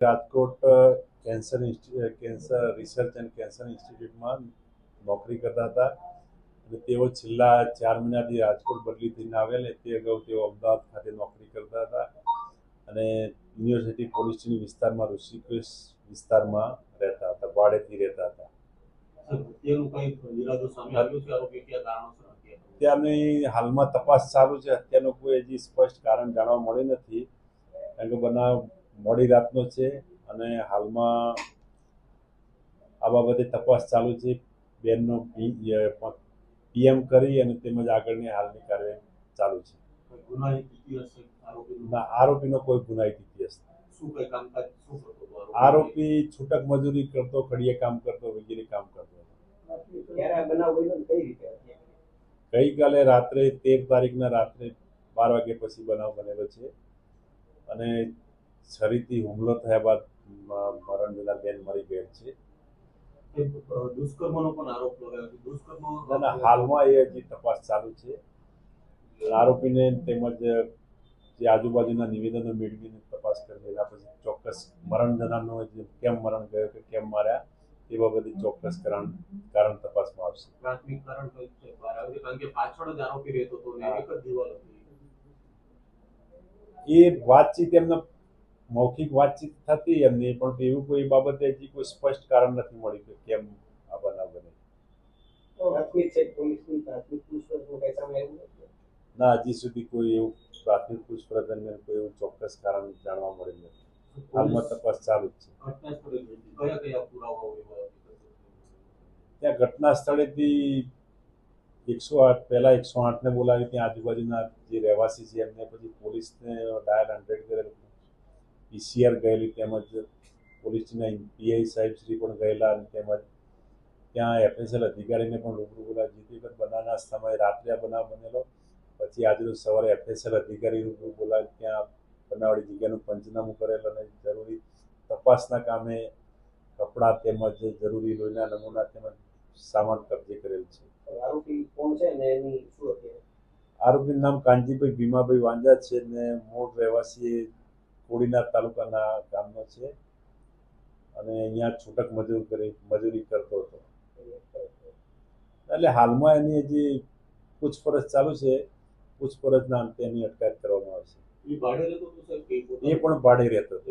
Rajkot cancer cancer research and cancer ઇન્સ્ટિટ્યૂટમાં નોકરી કરતા હતા. અને તેઓ છેલ્લા ચાર મહિનાથી રાજકોટ બદલી થઈને આવેલ. તે અગાઉ તેઓ અમદાવાદ ખાતે નોકરી કરતા હતા. અને યુનિવર્સિટી પોલીસની વિસ્તારમાં ઋષિકેશ વિસ્તારમાં રહેતા હતા ભાડેથી રહેતા હતા? ત્યાંની હાલમાં તપાસ ચાલુ છે. અત્યારનું કોઈ હજી સ્પષ્ટ કારણ જાણવા મળ્યું નથી. કારણ કે બનાવ મોડી રાતનો છે અને હાલમાં આ બાબતે તપાસ ચાલુ છે. બેનનો પીએમ કરી અને તેમજ આગળની હાલની કાર્યવાહી ચાલુ છે. આરોપીનો? ના આરોપીનો કોઈ ગુનાહિત ઇતિહાસ આરોપી? છૂટક મજૂરી કરતો ખડીએ કામ કરતો વગેરે કામ કરતો ગઈકાલે રાત્રે તેર તારીખના રાત્રે બાર વાગ્યા પછી બનાવ બનેલો છે. અને છરીથી હુમલો થયા બાદ મરણ જનાર બેન મરી ગયેલ છે. દુષ્કર્મનો પણ આરોપ લગાવ્યો દુષ્કર્મ હાલમાં એ હજી તપાસ ચાલુ છે. આરોપીને તેમજ જે આજુબાજુના નિવેદનો મેળવીને તપાસ કરી એના પછી ચોક્કસ મરણ જનારનો કેમ મરણ ગયો કે કેમ માર્યા એ બાબતે ચોક્કસ કારણ કારણ તપાસમાં આવશે. પ્રાથમિક કારણ બહાર છે? કારણ કે પાછળ જ આરોપી રહેતો હતો ને એક જ દિવાલ હતી. એ વાતચીત એમના મૌખિક વાતચીત થતી એમની પણ એવું કોઈ બાબતે હજી કોઈ સ્પષ્ટ કારણ નથી મળ્યું કે કેમ આ બનાવ બને ના હજી સુધી કોઈ એવું પ્રાથમિક પૂછપરછ દરમિયાન કોઈ એવું ચોક્કસ કારણ જાણવા મળ્યું નથી. હાલમાં તપાસ ચાલુ જ છે? ત્યાં ઘટના સ્થળેથી એકસો આઠ પહેલાં એકસો આઠને બોલાવી ત્યાં આજુબાજુના જે રહેવાસી છે એમને પછી પોલીસને ડાયલ હંડ્રેડ કરેલ. પીસીઆર ગયેલી તેમજ પોલીસના પીઆઈ સાહેબ શ્રી પણ ગયેલા અને તેમજ ત્યાં એફએસએલ અધિકારીને પણ રૂબરૂ બોલાવી જેથી વખત બનાવના સમયે રાત્રે આ બનાવ બનેલો. પછી આજરોજ સવારે એફએસએલ અધિકારી રૂબરૂ બોલાવી ત્યાં બનાવડી જગ્યાનું પંચનામું કરેલ અને જરૂરી તપાસના કામે કપડાં તેમજ જરૂરી લોહીના નમૂના તેમજ સામાન કબજે કરેલ છે. આરોપીનું નામ કાનજીભાઈ ભીમાભાઈ વાંજા છે ને મૂળ રહેવાસી કોડીનાર તાલુકાના ગામનો છે. અને અહીંયા છૂટક મજૂર કરી મજૂરી કરતો હતો. એટલે હાલમાં એની હજી પૂછપરછ ચાલુ છે. પૂછપરછના અંતે એની અટકાયત કરવામાં આવશે. એ પણ ભાડે રહેતો હતો?